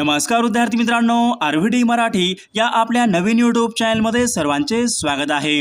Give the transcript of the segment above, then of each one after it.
नमस्कार विद्यार्थी मित्रांनो आरव्हीडी मराठी या आपल्या नवीन यूट्यूब चॅनलमध्ये सर्वांचे स्वागत आहे.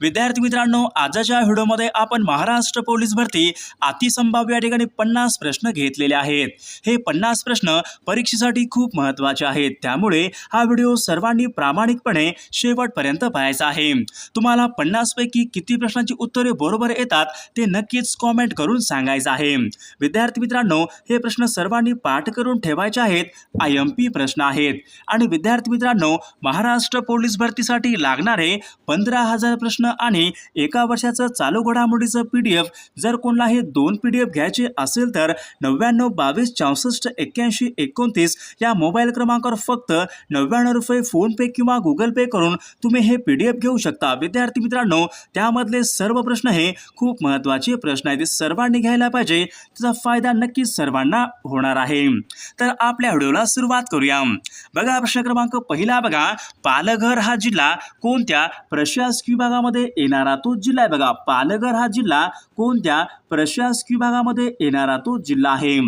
विद्यार्थी मित्रांनो आजच्या व्हिडिओमध्ये आपण महाराष्ट्र पोलीस भरती अतिसंभाव्य या ठिकाणी पन्नास प्रश्न घेतलेले आहेत. हे पन्नास प्रश्न परीक्षेसाठी खूप महत्त्वाचे आहेत. त्यामुळे हा व्हिडिओ सर्वांनी प्रामाणिकपणे शेवटपर्यंत पाहायचा आहे. तुम्हाला पन्नासपैकी किती प्रश्नांची उत्तरे बरोबर येतात ते नक्कीच कॉमेंट करून सांगायचं आहे. विद्यार्थी मित्रांनो हे प्रश्न सर्वांनी पाठ करून ठेवायचे आहेत. आय एम पी प्रश्न आहेत. आणि विद्यार्थी मित्रांनो महाराष्ट्र पोलीस भरतीसाठी लागणारे पंधरा हजार प्रश्न आणि एका वर्षाचं चालू घडामोडीचं पी डी एफ जर कोणाला हे दोन पी डी एफ घ्यायचे असेल तर नव्याण्णव बावीस चौसष्ट एक्क्याऐंशी एकोणतीस या मोबाईल क्रमांकावर फक्त नव्याण्णव रुपये फोनपे किंवा गुगल पे करून तुम्ही हे पी डी एफ घेऊ शकता. विद्यार्थी मित्रांनो त्यामधले सर्व प्रश्न हे खूप महत्त्वाचे प्रश्न आहेत. ते सर्वांनी घ्यायला पाहिजे. त्याचा फायदा नक्कीच सर्वांना होणार आहे. तर आपल्या व्हिडिओला सुरुवात करूया. बघा प्रश्न क्रमांक पहिला बघा. पालघर हा जिल्हा कोणत्या प्रशासकीय विभागामध्ये येणारा तो जिल्हा आहे? बघा पालघर हा जिल्हा कोणत्या प्रशासकीय विभागामध्ये येणारा तो जिल्हा आहे?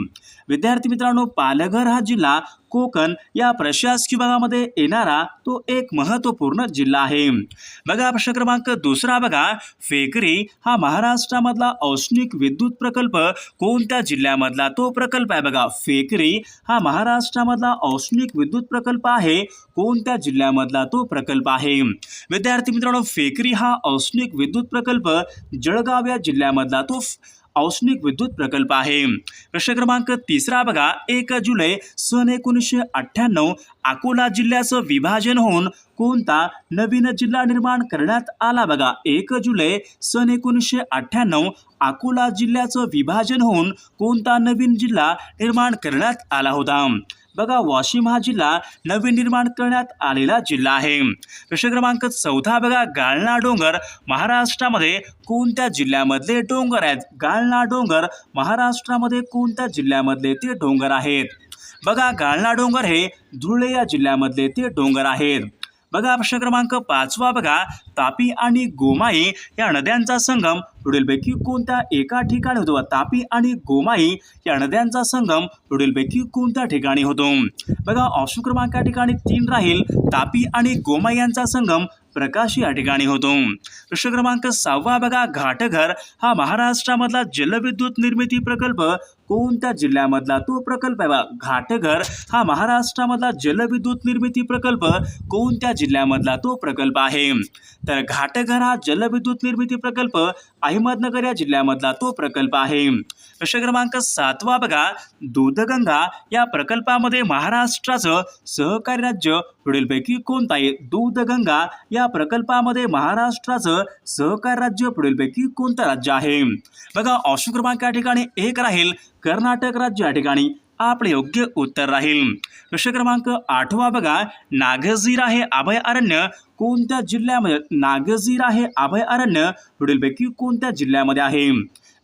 विद्यार्थी मित्रांनो पालघर हा जिल्हा कोकण या प्रशासकीय विभागामध्ये येणारा तो एक महत्त्वपूर्ण जिल्हा आहे. बघा प्रश्न क्रमांक दुसरा बघा. फेकरी हा महाराष्ट्रामधला औष्णिक विद्युत प्रकल्प कोणत्या जिल्ह्यामधला? तो प्रकल्प आहे बघा. फेकरी हा महाराष्ट्रामधला औष्णिक विद्युत प्रकल्प आहे. कोणत्या जिल्ह्यामधला तो प्रकल्प आहे? विद्यार्थी मित्रांनो फेकरी हा औष्णिक विद्युत प्रकल्प जळगाव या जिल्ह्यामधला तो औष्णिक विद्युत प्रकल्प आहे. प्रश्न क्रमांक तिसरा बघा. एक जुलै सन एकोणीसशे अठ्ठ्याण्णव अकोला जिल्ह्याचं विभाजन होऊन कोणता नवीन जिल्हा निर्माण करण्यात आला बघा. एक जुलै सन एकोणीसशे अठ्ठ्याण्णव अकोला जिल्ह्याचं विभाजन होऊन कोणता नवीन जिल्हा निर्माण करण्यात आला होता. बघा वाशिम हा जिल्हा नवीन निर्माण करण्यात आलेला जिल्हा आहे. प्रश्न क्रमांक चौथा बघा गाळणा डोंगर महाराष्ट्रामध्ये कोणत्या जिल्ह्यामधले डोंगर आहेत? गाळणा डोंगर महाराष्ट्रामध्ये कोणत्या जिल्ह्यामधले ते डोंगर आहेत? बघा गाळणा डोंगर हे धुळे या जिल्ह्यामधले ते डोंगर आहेत. बघा प्रश्न क्रमांक पाचवा बघा. तापी आणि गोमाई या नद्यांचा संगम पुढीलपैकी कोणत्या एका ठिकाणी होतो? तापी आणि गोमाई या नद्यांचा संगम पुढीलपैकी कोणत्या ठिकाणी होतो? बघा ऑप्शन क्रमांक या ठिकाणी तीन राहील. तापी आणि गोमाई यांचा संगम प्रकाश या ठिकाणी होतो. प्रश्न क्रमांक सहावा बघा. घाटघर हा महाराष्ट्रामधला जलविद्युत निर्मिती प्रकल्प कोणत्या जिल्ह्यामधला तो प्रकल्प आहे बा? घाटघर. हा महाराष्ट्रामधला जलविद्युत निर्मिती प्रकल्प कोणत्या जिल्ह्यामधला तो प्रकल्प आहे? तर घाटघर हा जलविद्युत निर्मिती प्रकल्प अहमदनगर या जिल्ह्यामधला तो प्रकल्प आहे. प्रश्न क्रमांक सातवा बघा. दूधगंगा या प्रकल्पामध्ये महाराष्ट्राचं सहकारी राज्य पुढीलपैकी कोणतं आहे? दूधगंगा या प्रकल्पामध्ये महाराष्ट्राचं सहकारी राज्य पुढीलपैकी कोणतं राज्य आहे? बघा ऑप्शन क्रमांक या ठिकाणी एक राहील. कर्नाटक राज्य या ठिकाणी आपले योग्य उत्तर राहील. प्रश्न क्रमांक आठवा बघा नागझिरा हे अभय अरण्य कोणत्या जिल्ह्यामध्ये नागझिरा हे अभय अरण्य पुढीलपैकी कोणत्या जिल्ह्यामध्ये आहे?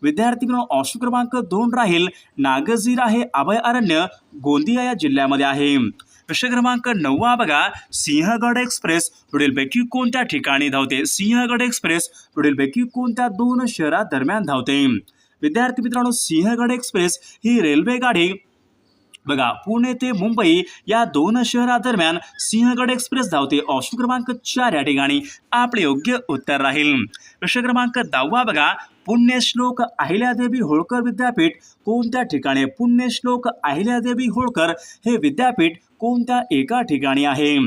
विद्यार्थी मित्रांनो ऑप्शन क्रमांक दोन राहील नागझिरा हे अभय अरण्य गोंदिया या जिल्ह्यामध्ये आहे. प्रश्न क्रमांक नववा बघा सिंहगड एक्सप्रेस पुढीलपैकी कोणत्या ठिकाणी धावते? सिंहगड एक्सप्रेस पुढीलपैकी कोणत्या दोन शहरादरम्यान धावते? विद्यार्थी मित्रांनो सिंहगड एक्सप्रेस ही रेल्वे गाडी बघा पुणे ते मुंबई या दोन शहरादरम्यान सिंहगड एक्सप्रेस धावते ऑप्शन क्रमांक चार या ठिकाणी. आपले योग्य उत्तर राहील. प्रश्न क्रमांक दहावा बघा पुण्यश्लोक अहिल्यादेवी होळकर विद्यापीठ कोणत्या ठिकाणी? पुण्यश्लोक अहिल्यादेवी होळकर हे विद्यापीठ कोणत्या एका ठिकाणी आहे?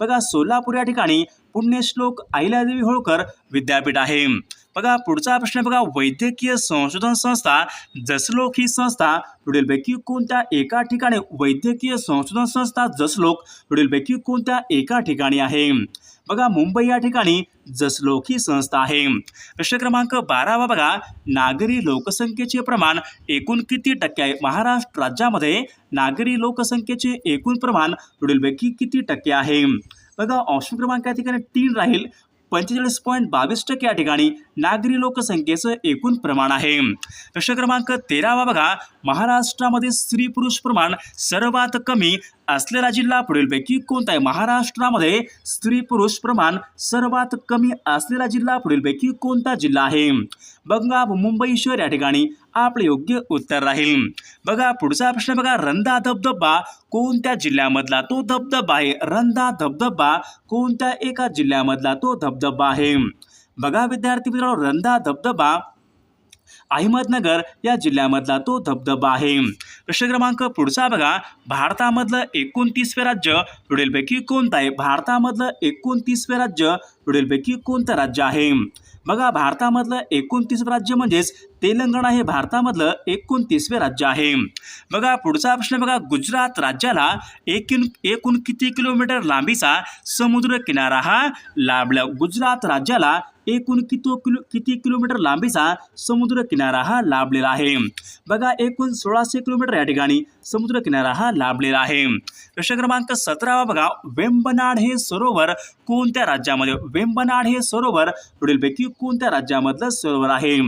बघा सोलापूर या ठिकाणी पुण्यश्लोक अहिल्यादेवी होळकर विद्यापीठ आहे. बघा पुढचा प्रश्न बघा वैद्यकीय संशोधन संस्था जसलोक ही संस्था पुढीलपैकी कोणत्या एका ठिकाणी वैद्यकीय संशोधन संस्था जसलोक पुढीलपैकी कोणत्या एका ठिकाणी आहे? बघा मुंबई या ठिकाणी जसलोक ही संस्था आहे. प्रश्न क्रमांक बारावा बघा नागरी लोकसंख्येचे प्रमाण एकूण किती टक्के आहे? महाराष्ट्र राज्यामध्ये नागरी लोकसंख्येचे एकूण प्रमाण पुढीलपैकी किती टक्के आहे? बघा ऑप्शन क्रमांक या ठिकाणी तीन राहील. पंचेचाळीस पॉईंट बावीस टक्के या ठिकाणी नागरी लोकसंख्येचं एकूण प्रमाण आहे. प्रश्न क्रमांक तेरावा बघा. महाराष्ट्रामध्ये स्त्री पुरुष प्रमाण सर्वात कमी असलेला जिल्हा पुढीलपैकी कोणता आहे? महाराष्ट्रामध्ये स्त्री पुरुष प्रमाण सर्वात कमी असलेला जिल्हा पुढीलपैकी कोणता जिल्हा आहे? बघा मुंबई शहर या ठिकाणी आपले योग्य उत्तर राहील. बघा पुढचा प्रश्न बघा. रंधा धबधबा कोणत्या जिल्ह्यामधला तो धबधबा आहे? रंधा धबधबा कोणत्या एका जिल्ह्यामधला तो धबधबा आहे? बघा विद्यार्थी मित्रांनो रंधा धबधबा अहमदनगर या जिल्ह्यामधला तो धबधबा आहे. प्रश्न क्रमांक पुढचा बघा. भारतामधलं एकोणतीसवे राज्य पुढीलपैकी कोणतं आहे? भारतामधलं एकोणतीसवे राज्य पुढीलपैकी कोणतं राज्य आहे? बघा भारतामधलं एकोणतीसवं राज्य म्हणजेच तेलंगणा हे भारतामधलं एकोणतीसवे राज्य आहे. बघा पुढचा प्रश्न बघा. गुजरात राज्याला एकूण एकूण किती किलोमीटर लांबीचा समुद्र किनारा हा? लाभला गुजरात राज्याला एकूण कितो किलो किती किलोमीटर लांबीचा समुद्र किनारा हा लाभलेला आहे. बघा एकूण सोळाशे किलोमीटर या ठिकाणी समुद्र किनारा हा लाभलेला आहे. प्रश्न क्रमांक सतरावा बघा. वेंबनाड हे सरोवर कोणत्या राज्यामध्ये? वेंबनाड हे सरोवर पुढीलपैकी कोणत्या राज्यामधलं सरोवर आहे?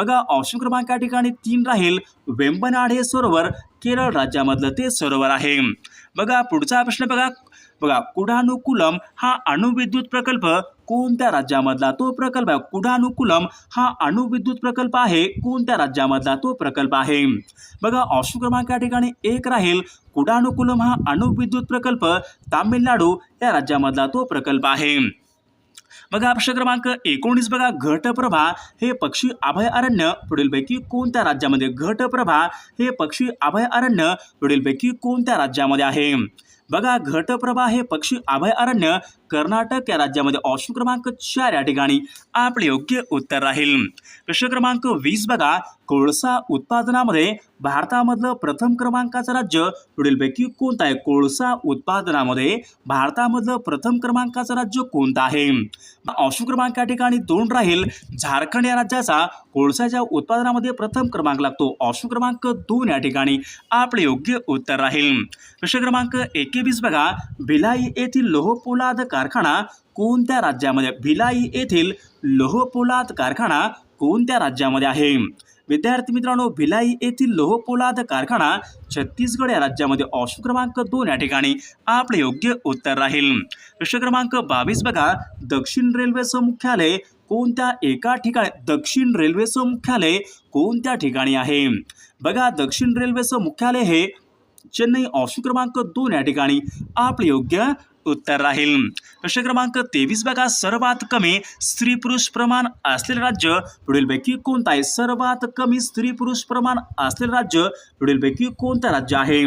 बघा ऑप्शन क्रमांक या ठिकाणी तीन राहील. वेंबनाड हे सरोवर केरळ राज्यामधलं ते सरोवर आहे. बघा पुढचा प्रश्न बघा. बघा कुडानुकुलम हा अणुविद्युत प्रकल्प कोणत्या राज्यामधला तो प्रकल्प आहे? कुडानुकुलम हा अणुविद्युत प्रकल्प आहे. कोणत्या राज्यामधला तो प्रकल्प आहे? बघा ऑप्शन क्रमांक या ठिकाणी एक राहील. कुडानुकुलम हा अणुविद्युत प्रकल्प. तामिळनाडू या राज्यामधला तो प्रकल्प आहे. बघा प्रश्न क्रमांक एकोणीस बघा घटप्रभा हे पक्षी अभयारण्य पुढीलपैकी कोणत्या राज्यामध्ये? घटप्रभा हे पक्षी अभयारण्य पुढीलपैकी कोणत्या राज्यामध्ये आहे? बघा घटप्रभा हे पक्षी अभयारण्य कर्नाटक या राज्यामध्ये ऑप्शन क्रमांक चार या ठिकाणी आपले योग्य उत्तर राहील. प्रश्न क्रमांक वीस बघा. कोळसा उत्पादनामध्ये भारतामधलं प्रथम क्रमांकाचं राज्य पुढीलपैकी कोणतं आहे? कोळसा उत्पादनामध्ये भारतामधलं प्रथम क्रमांकाचं राज्य कोणतं आहे? ऑप्शन क्रमांक या ठिकाणी दोन राहील. झारखंड या राज्याचा कोळसाच्या उत्पादनामध्ये प्रथम क्रमांक लागतो. ऑप्शन क्रमांक दोन या ठिकाणी आपले योग्य उत्तर राहील. प्रश्न क्रमांक एकेवीस बघा. भिलाई येथील लोहपोलाद कारखाना कोणत्या राज्यामध्ये? भिलाई येथील लोहपोलाद कारखाना कोणत्या राज्यामध्ये आहे? विद्यार्थी मित्रांनो भिलाई येथील लोहपोलाद कारखाना छत्तीसगड या राज्यामध्ये. ऑप्शन क्रमांक दोन या ठिकाणी आपले योग्य उत्तर राहील. प्रश्न क्रमांक बावीस बघा. दक्षिण रेल्वेचं मुख्यालय कोणत्या एका ठिकाणी? दक्षिण रेल्वेचं मुख्यालय कोणत्या ठिकाणी आहे? बघा दक्षिण रेल्वेचं मुख्यालय हे चेन्नई. ऑप्शन क्रमांक दोन या ठिकाणी आपले योग्य उत्तर राहील. प्रश्न क्रमांक तेवीस बघा. सर्वात कमी स्त्री पुरुष प्रमाण असलेले राज्य पुढीलपैकी कोणतं आहे? सर्वात कमी स्त्री पुरुष प्रमाण असलेले राज्य पुढीलपैकी कोणतं राज्य आहे?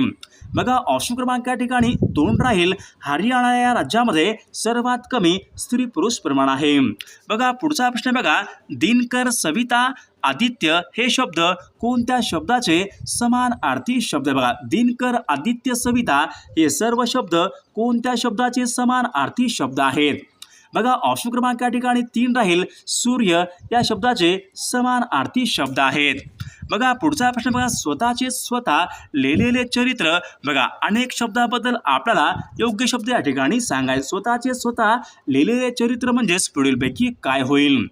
बघा ऑप्शन क्रमांक या ठिकाणी दोन राहील. हरियाणा या राज्यामध्ये सर्वात कमी स्त्री पुरुष प्रमाण आहे. बघा पुढचा प्रश्न बघा. दिनकर सविता आदित्य हे शब्द कोणत्या शब्दाचे समान आरती शब्द बघा दिनकर आदित्य सविता हे सर्व शब्द कोणत्या शब्दाचे समान अर्थी शब्द आहेत? बघा ऑप्शन क्रमांक या ठिकाणी तीन राहील. सूर्य या शब्दाचे समान आरती शब्द आहेत. बघा पुढचा प्रश्न बघा स्वतःचे स्वतः लिहिलेले चरित्र. बघा अनेक शब्दाबद्दल आपल्याला योग्य शब्द या ठिकाणी सांगायचे. स्वतःचे स्वतः लिहिलेले चरित्र म्हणजेच पुढीलपैकी काय होईल?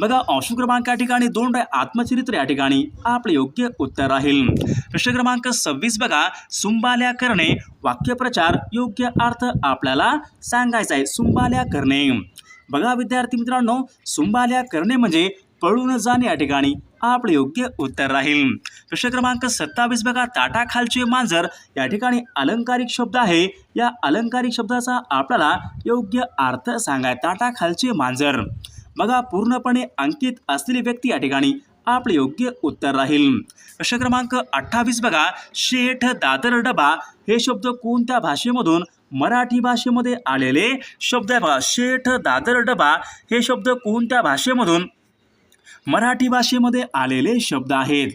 बघा ऑप्शन क्रमांक या ठिकाणी दोन आहे आत्मचरित्र या ठिकाणी आपले योग्य उत्तर राहील. प्रश्न क्रमांक सव्वीस बघा सुंबाल्या करणे वाक्यप्रचार योग्य अर्थ आपल्याला सांगायचा आहे. सुंबाल्या करणे बघा विद्यार्थी मित्रांनो सुंबाल्या करणे म्हणजे पळून जाणे या ठिकाणी आपले योग्य उत्तर राहील. प्रश्न क्रमांक सत्तावीस बघा. ताटाखालचे मांजर. या ठिकाणी अलंकारिक शब्द आहे. या अलंकारिक शब्दाचा आपल्याला योग्य अर्थ सांगाय ताटाखालचे मांजर. बघा पूर्णपणे अंकित असलेली व्यक्ती या ठिकाणी आपले योग्य उत्तर राहील. प्रश्न क्रमांक अठ्ठावीस बघा. शेठ दादर डबा. हे शब्द कोणत्या भाषेमधून मराठी भाषेमध्ये आलेले? शब्द आहे बघा शेठ दादर डबा. हे शब्द कोणत्या भाषेमधून मराठी भाषेमध्ये आलेले शब्द आहेत.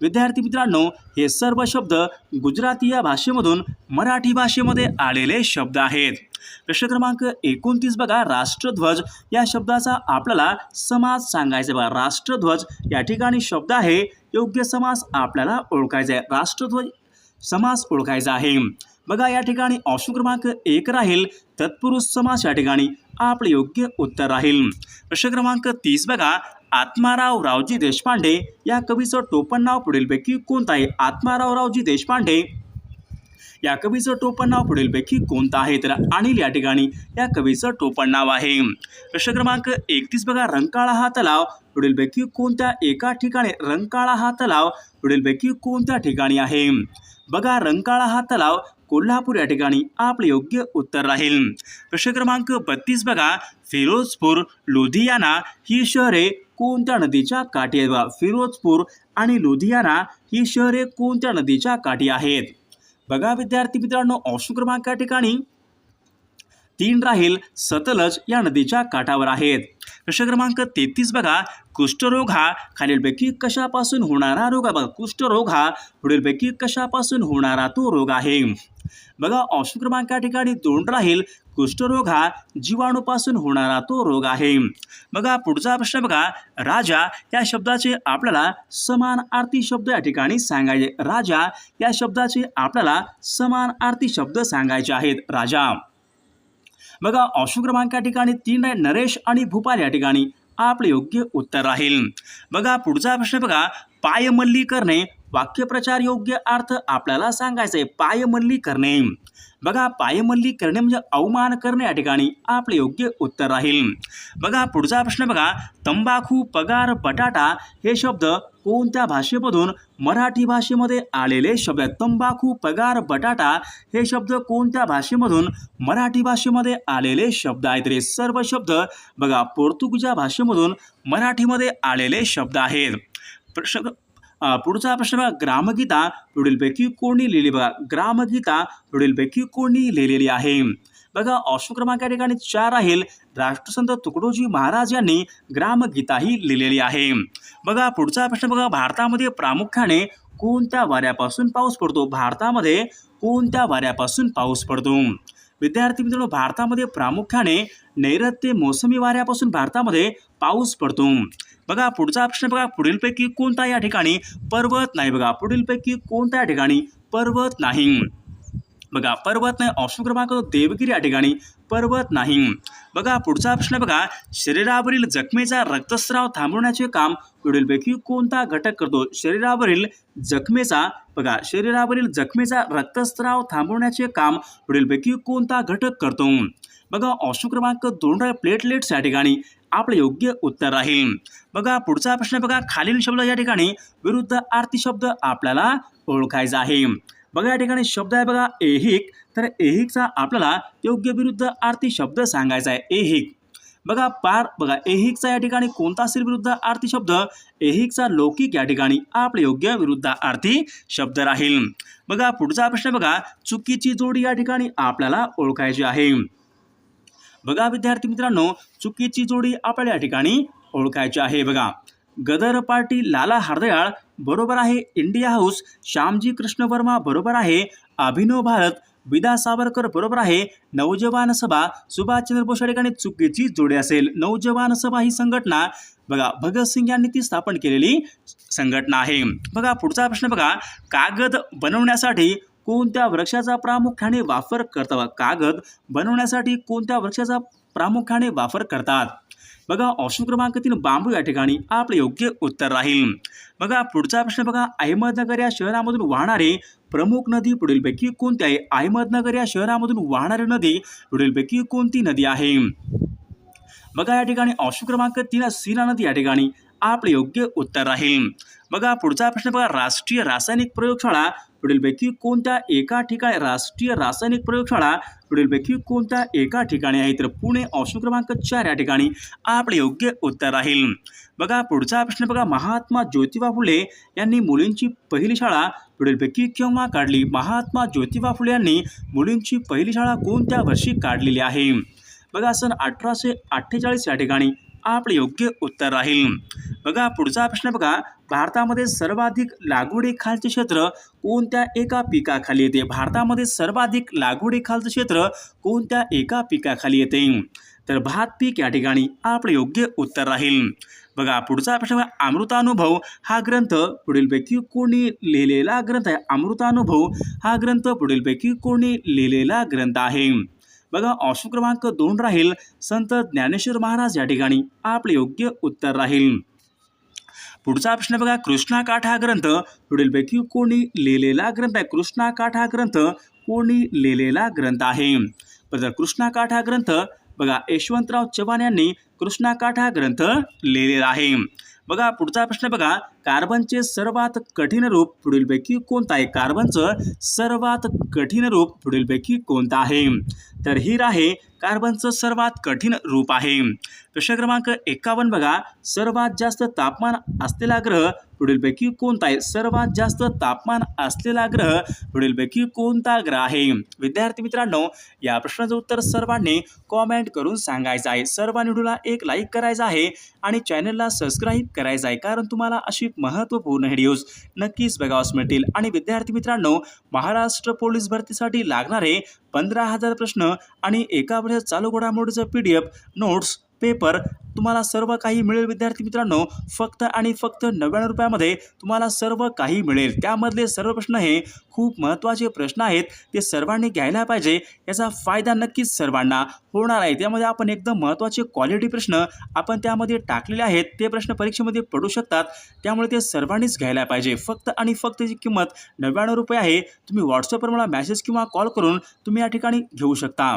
विद्यार्थी मित्रांनो हे सर्व शब्द गुजराती या भाषेमधून मराठी भाषेमध्ये आलेले शब्द आहेत. प्रश्न क्रमांक एकोणतीस बघा राष्ट्रध्वज या शब्दाचा आपल्याला समास सांगायचा बघा. राष्ट्रध्वज या ठिकाणी शब्द आहे योग्य समास आपल्याला ओळखायचा आहे. राष्ट्रध्वज समास ओळखायचा आहे. बघा या ठिकाणी ऑप्शन क्रमांक एक राहील तत्पुरुष समास या ठिकाणी आपले योग्य उत्तर राहील. प्रश्न क्रमांक तीस बघा आत्माराव रावजी देशपांडे या कवीचं टोपण नाव पुढीलपैकी कोणतं आहे? आत्माराव रावजी देशपांडे या कवीचं टोपण नाव पुढीलपैकी कोणतं आहे? तर अनिल या ठिकाणी या कवीचं टोपण नाव आहे. प्रश्न क्रमांक एकतीस बघा. रंकाळा हा तलाव पुढीलपैकी कोणत्या एका ठिकाणी? रंकाळा हा तलाव पुढीलपैकी कोणत्या ठिकाणी आहे? बघा रंकाळा हा तलाव कोल्हापूर या ठिकाणी आपले योग्य उत्तर राहील. प्रश्न क्रमांक बत्तीस बघा. फिरोजपूर लुधियाना ही शहरे कोणत्या नदीच्या काठी आहेत फिरोजपूर आणि लुधियाना ही शहरे कोणत्या नदीच्या काठी आहेत? बघा विद्यार्थी मित्रांनो ऑप्शन क्रमांक या ठिकाणी. तीन राहील सतलज या नदीच्या काठावर आहेत. प्रश्न क्रमांक तेहतीस बघा. कुष्ठरोग हा खालीलपैकी कशापासून होणारा रोग आहे? बघा कुष्ठरोग हा पुढीलपैकी कशापासून होणारा तो रोग आहे? बघा ऑप्शन क्रमांक या ठिकाणी दोन राहील. कुष्ठरोग हा जीवाणूपासून होणारा तो रोग आहे. बघा पुढचा प्रश्न बघा. राजा या शब्दाचे आपल्याला समान आरती शब्द या ठिकाणी सांगायचे. राजा या शब्दाचे आपल्याला समान आरती शब्द सांगायचे आहेत. राजा. बघा ऑप्शन क्रमांक या ठिकाणी तीन आहे. नरेश आणि भूपाल या ठिकाणी आपले योग्य उत्तर राहील. बघा पुढचा प्रश्न बघा. पायमल्ली करणे वाक्यप्रचार योग्य अर्थ आपल्याला सांगायचा आहे पायमल्ली करणे. बघा पायमल्ली करणे म्हणजे अवमान करणे या ठिकाणी आपले योग्य उत्तर राहील. बघा पुढचा प्रश्न बघा. तंबाखू पगार बटाटा हे शब्द कोणत्या भाषेमधून मराठी भाषेमध्ये आलेले शब्द आहेत? तंबाखू पगार बटाटा हे शब्द कोणत्या भाषेमधून मराठी भाषेमध्ये आलेले शब्द आहेत रे? सर्व शब्द बघा पोर्तुगीज भाषेमधून मराठीमध्ये आलेले शब्द आहेत. प्रश्न पुढचा प्रश्न बघा. ग्रामगीता पुढीलपैकी कोणी लिहिली? बघा. ग्रामगीता पुढीलपैकी कोणी लिहिलेली आहे? बघा ऑप्शन क्रमांक या ठिकाणी चार राहील राष्ट्रसंत तुकडोजी महाराज यांनी ग्रामगीता ही लिहिलेली आहे. बघा पुढचा प्रश्न बघा. भारतामध्ये प्रामुख्याने कोणत्या वाऱ्यापासून पाऊस पडतो? भारतामध्ये कोणत्या वाऱ्यापासून पाऊस पडतो? विद्यार्थी मित्रांनो भारतामध्ये प्रामुख्याने नैऋत्य मोसमी वाऱ्यापासून भारतामध्ये पाऊस पडतो. बघा पुढचा ऑप्शन बघा पुढीलपैकी कोणता या ठिकाणी पर्वत नाही? बघा पुढीलपैकी कोणत्या या ठिकाणी पर्वत नाही? बघा पर्वत नाही ऑप्शन क्रमांक देवगिरी या ठिकाणी पर्वत नाही. बघा पुढचा प्रश्न बघा शरीरावरील जखमेचा रक्तस्राव थांबवण्याचे काम पुढीलपैकी कोणता घटक करतो? शरीरावरील जखमेचा बघा शरीरावरील जखमेचा रक्तस्राव थांबवण्याचे काम पुढीलपैकी कोणता घटक करतो? बघा ऑप्शन क्रमांक दोन प्लेटलेट्स या ठिकाणी आपलं योग्य उत्तर राहील. बघा पुढचा प्रश्न बघा. खालील शब्द या ठिकाणी विरुद्ध आरती शब्द आपल्याला ओळखायचा आहे. बघा या ठिकाणी शब्द आहे बघा एहिक तर एहिकचा आपल्याला योग्य विरुद्ध आरती शब्द सांगायचा आहे. एहिक बघा पार बघा एहिकचा या ठिकाणी कोणता असेल विरुद्ध आरती शब्द? एहिकचा लौकिक या ठिकाणी आपले योग्य विरुद्ध आरती शब्द राहील. बघा पुढचा प्रश्न बघा. चुकीची जोडी या ठिकाणी आपल्याला ओळखायची आहे. बघा विद्यार्थी मित्रांनो चुकीची जोडी आपल्या या ठिकाणी ओळखायची आहे. बघा गदर पार्टी लाला हरदयाळ बरोबर आहे इंडिया हाऊस श्यामजी कृष्ण वर्मा बरोबर आहे अभिनव भारत विदा सावरकर बरोबर आहे नवजवान सभा सुभाषचंद्र बोस या ठिकाणी चुकीची जोडी असेल. नवजवान सभा ही संघटना बघा भगतसिंग यांनी ती स्थापन केलेली संघटना आहे. बघा पुढचा प्रश्न बघा कागद बनवण्यासाठी कोणत्या वृक्षाचा प्रामुख्याने वापर करतात कागद बनवण्यासाठी कोणत्या वृक्षाचा प्रामुख्याने वापर करतात? बघा ऑप्शन क्रमांक तीन बांबू या ठिकाणी आपले योग्य उत्तर राहील. बघा पुढचा प्रश्न बघा. अहमदनगर या शहरामधून वाहणारे प्रमुख नदी पुढीलपैकी कोणती आहे? अहमदनगर या शहरामधून वाहणारी नदी पुढीलपैकी कोणती नदी आहे? बघा या ठिकाणी ऑप्शन क्रमांक तीन सीना नदी या ठिकाणी आपले योग्य उत्तर राहील. बघा पुढचा प्रश्न बघा. राष्ट्रीय रासायनिक प्रयोगशाळा पुढीलपैकी कोणत्या एका ठिकाणी राष्ट्रीय रासायनिक प्रयोगशाळा पुढीलपैकी कोणत्या एका ठिकाणी आहे? तर पुणे ऑप्शन क्रमांक चार या ठिकाणी आपले योग्य उत्तर राहील. बघा पुढचा प्रश्न बघा. महात्मा ज्योतिबा फुले यांनी मुलींची पहिली शाळा पुढीलपैकी केव्हा काढली? महात्मा ज्योतिबा फुले यांनी मुलींची पहिली शाळा कोणत्या वर्षी काढलेली आहे? बघा सन अठराशे अठ्ठेचाळीस या ठिकाणी आपले योग्य उत्तर राहील. बघा पुढचा प्रश्न बघा. भारतामध्ये सर्वाधिक लागवडीखालचे क्षेत्र कोणत्या एका पिकाखाली येते? भारतामध्ये सर्वाधिक लागवडीखालचं क्षेत्र कोणत्या एका पिकाखाली येते? तर भात पीक या ठिकाणी आपले योग्य उत्तर राहील. बघा पुढचा प्रश्न बघा, अमृतानुभव हा ग्रंथ पुढीलपैकी कोणी लिहिलेला ग्रंथ आहे? अमृतानुभव हा ग्रंथ पुढीलपैकी कोणी लिहिलेला ग्रंथ आहे? बघा ऑप्शन क्रमांक दोन राहील. संत ज्ञानेश्वर महाराज या ठिकाणी आपले योग्य उत्तर राहील. पुढचा प्रश्न बघा कृष्णाकाठ हा ग्रंथ. पुढीलपैकी कोणी लिहिलेला ग्रंथ आहे? कृष्णाकाठ हा ग्रंथ. कोणी लिहिलेला ग्रंथ आहे? तर कृष्णाकाठ हा ग्रंथ बघा यशवंतराव चव्हाण यांनी कृष्णाकाठ हा ग्रंथ लिहिलेला आहे. बघा पुढचा प्रश्न बघा. कार्बनचे सर्वात कठीण रूप पुढीलपैकी कोणतं आहे? कार्बनचं सर्वात कठीण रूप पुढीलपैकी कोणतं आहे? तर हिर आहे कार्बनचं सर्वात कठीण रूप आहे. प्रश्न क्रमांक एकावन्न बघा. सर्वात जास्त तापमान असलेला ग्रह पुढीलपैकी कोणता आहे? सर्वात जास्त तापमान असलेला ग्रह पुढीलपैकी कोणता ग्रह आहे? विद्यार्थी मित्रांनो या प्रश्नाचं उत्तर सर्वांनी कॉमेंट करून सांगायचं आहे. सर्वांनी व्हिडिओला एक लाईक करायचा आहे आणि चॅनलला सबस्क्राईब करायचं आहे. कारण तुम्हाला अशी महत्त्वपूर्ण व्हिडिओज नक्कीच बघावास मिळतील. आणि विद्यार्थी मित्रांनो महाराष्ट्र पोलीस भरतीसाठी लागणारे पंधरा हजार प्रश्न आणि एका वेळेस चालू घडामोडीचं P D F notes paper तुम्हाला सर्व काही मिळेल विद्यार्थी मित्रांनो. फक्त आणि फक्त नव्याण्णव रुपयामध्ये तुम्हाला सर्व काही मिळेल. त्यामधले सर्व प्रश्न हे खूप महत्त्वाचे प्रश्न आहेत. ते सर्वांनी घ्यायला पाहिजे. याचा फायदा नक्कीच सर्वांना होणार आहे. त्यामध्ये आपण एकदम महत्त्वाचे क्वालिटी प्रश्न आपण त्यामध्ये टाकलेले आहेत. ते प्रश्न परीक्षेमध्ये पडू शकतात. त्यामुळे ते सर्वांनीच घ्यायला पाहिजे. फक्त आणि फक्त त्याची किंमत नव्याण्णव रुपये आहे तुम्ही व्हॉट्सअपवर मला मॅसेज किंवा कॉल करून तुम्ही या ठिकाणी घेऊ शकता.